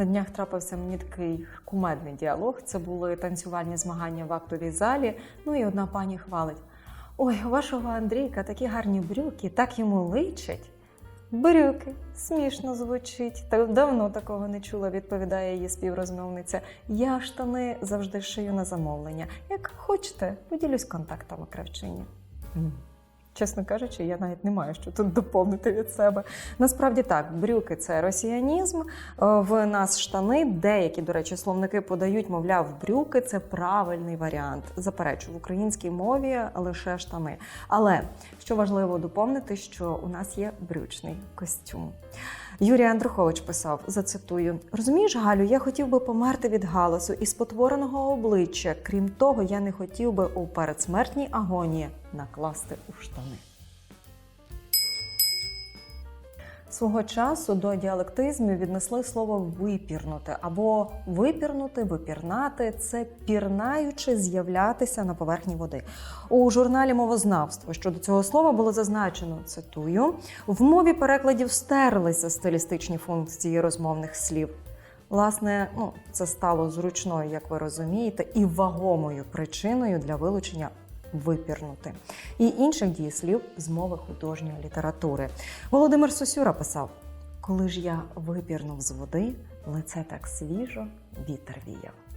На днях трапився мені такий кумедний діалог. Це були танцювальні змагання в актовій залі. Ну і одна пані хвалить: Ой, у вашого Андрійка такі гарні брюки, так йому личать. Брюки, смішно звучить. Та давно такого не чула, відповідає її співрозмовниця. Я штани завжди шию на замовлення. Як хочете, поділюсь контактами кравчині. Чесно кажучи, я навіть не маю що тут доповнити від себе. Насправді так, брюки це росіянізм. Е, В нас штани, деякі, до речі, словники подають, мовляв, брюки це правильний варіант. Заперечу в українській мові лише штани. Але що важливо доповнити, що у нас є брючний костюм. Юрій Андрухович писав: зацитую: розумієш, Галю, я хотів би померти від галасу і спотвореного обличчя. Крім того, я не хотів би у передсмертній агонії накласти у штани. Свого часу до діалектизмів віднесли слово випірнути або випірнути, випірнати це пірнаючи з'являтися на поверхні води. У журналі мовознавство щодо цього слова було зазначено, цитую, в мові перекладів стерлися стилістичні функції розмовних слів. Власне, ну це стало зручною, як ви розумієте, і вагомою причиною для вилучення випірнути і інших дієслів з мови художньої літератури. Володимир Сосюра писав: Коли ж я випірнув з води, лице так свіжо, вітер віяв.